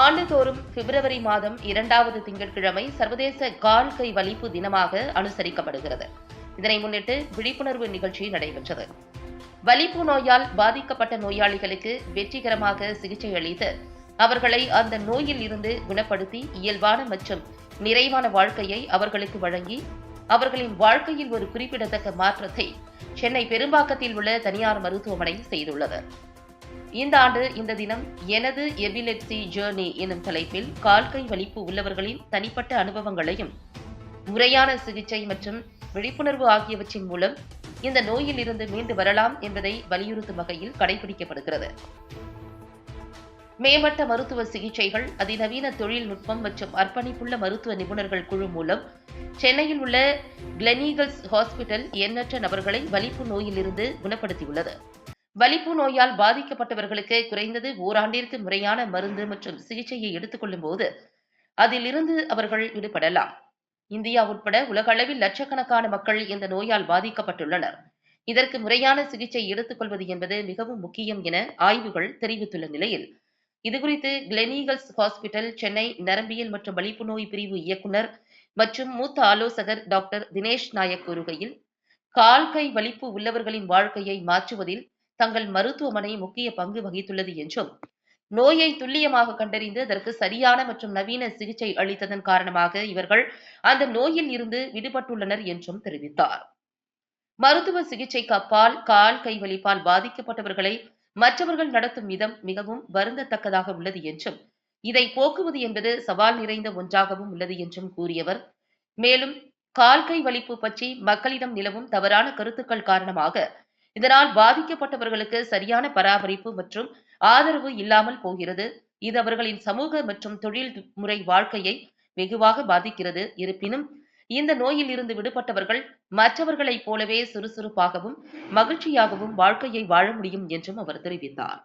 ஆண்டுதோறும் பிப்ரவரி மாதம் இரண்டாவது திங்கட்கிழமை சர்வதேச கால் கை வலிப்பு தினமாக அனுசரிக்கப்படுகிறது. இதனை முன்னிட்டு விழிப்புணர்வு நிகழ்ச்சி நடைபெற்றது. வலிப்பு நோயால் பாதிக்கப்பட்ட நோயாளிகளுக்கு வெற்றிகரமாக சிகிச்சை அளித்து அவர்களை அந்த நோயில் இருந்து குணப்படுத்தி இயல்பான மற்றும் நிறைவான வாழ்க்கையை அவர்களுக்கு வழங்கி அவர்களின் வாழ்க்கையில் ஒரு குறிப்பிடத்தக்க மாற்றத்தை சென்னை பெரும்பாக்கத்தில் உள்ள தனியார் மருத்துவமனை செய்துள்ளது. இந்த ஆண்டு இந்த தினம் எனது எபிலெப்சி ஜேர்னி எனும் தலைப்பில் கால்கை வலிப்பு உள்ளவர்களின் தனிப்பட்ட அனுபவங்களையும் முறையான சிகிச்சை மற்றும் விழிப்புணர்வு ஆகியவற்றின் மூலம் இந்த நோயில் இருந்து மீண்டு வரலாம் என்பதை வலியுறுத்தும் வகையில் கடைபிடிக்கப்படுகிறது. மேம்பட்ட மருத்துவ சிகிச்சைகள் அதிநவீன தொழில்நுட்பம் மற்றும் அர்ப்பணிப்புள்ள மருத்துவ நிபுணர்கள் குழு மூலம் சென்னையில் உள்ள கிளெனீகல்ஸ் ஹாஸ்பிட்டல் எண்ணற்ற நபர்களை வலிப்பு நோயிலிருந்து குணப்படுத்தியுள்ளது. வலிப்பு நோயால் பாதிக்கப்பட்டவர்களுக்கு குறைந்தது ஓராண்டிற்கு முறையான மருந்து மற்றும் சிகிச்சையை எடுத்துக்கொள்ளும் போது அதிலிருந்து அவர்கள் விடுபடலாம். இந்தியா உட்பட உலகளவில் லட்சக்கணக்கான மக்கள் இந்த நோயால் பாதிக்கப்பட்டுள்ளனர். இதற்கு முறையான சிகிச்சை எடுத்துக்கொள்வது என்பது மிகவும் முக்கியம் என ஆய்வுகள் தெரிவித்துள்ள நிலையில் இதுகுறித்து கிளெனீகல்ஸ் ஹாஸ்பிட்டல் சென்னை நரம்பியல் மற்றும் வலிப்பு நோய் பிரிவு இயக்குனர் மற்றும் மூத்த ஆலோசகர் டாக்டர் தினேஷ் நாயக் கூறுகையில் கால் கை வலிப்பு உள்ளவர்களின் வாழ்க்கையை மாற்றுவதில் தங்கள் மருத்துவமனை முக்கிய பங்கு வகித்துள்ளது என்றும் நோயை துல்லியமாக கண்டறிந்து அதற்கு சரியான மற்றும் நவீன சிகிச்சை அளித்ததன் காரணமாக இவர்கள் அந்த நோயில் இருந்து விடுபட்டுள்ளனர் என்றும் தெரிவித்தார். மருத்துவ சிகிச்சைக்கு அப்பால் கால் கைவலிப்பால் பாதிக்கப்பட்டவர்களை மற்றவர்கள் நடத்தும் விதம் மிகவும் வருந்தத்தக்கதாக உள்ளது என்றும் இதை போக்குவது என்பது சவால் நிறைந்த ஒன்றாகவும் உள்ளது என்றும் கூறியவர். மேலும் கால் கை வலிப்பு பற்றி மக்களிடம் நிலவும் தவறான கருத்துக்கள் காரணமாக இதனால் பாதிக்கப்பட்டவர்களுக்கு சரியான பராமரிப்பு மற்றும் ஆதரவு இல்லாமல் போகிறது. இது அவர்களின் சமூக மற்றும் தொழில் முறை வாழ்க்கையை வெகுவாக பாதிக்கிறது. இருப்பினும் இந்த நோயில் இருந்து விடுபட்டவர்கள் மற்றவர்களைப் போலவே சுறுசுறுப்பாகவும் மகிழ்ச்சியாகவும் வாழ்க்கையை வாழ முடியும் என்றும் அவர் தெரிவித்தார்.